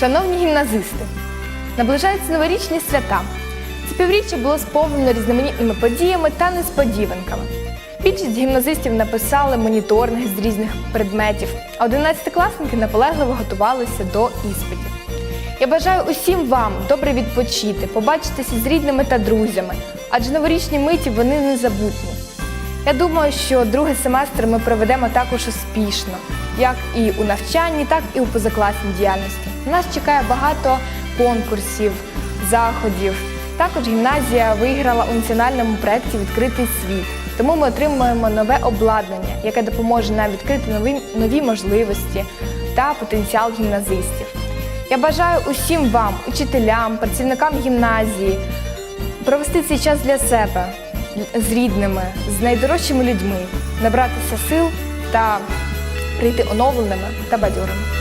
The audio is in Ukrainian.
Шановні гімназисти, наближаються новорічні свята. Це півріччя було сповнено різноманітними подіями та несподіванками. Більшість гімназистів написали моніторинги з різних предметів, а 11-класники наполегливо готувалися до іспитів. Я бажаю усім вам добре відпочити, побачитися з рідними та друзями, адже новорічні миті вони незабутні. Я думаю, що другий семестр ми проведемо також успішно, як і у навчанні, так і у позакласній діяльності. Нас чекає багато конкурсів, заходів. Також гімназія виграла у національному проєкті Відкритий світ. Тому ми отримуємо нове обладнання, яке допоможе нам відкрити нові, нові можливості та потенціал гімназистів. Я бажаю усім вам, учителям, працівникам гімназії, провести цей час для себе з рідними, з найдорожчими людьми, набратися сил та прийти оновленими та бадьорими.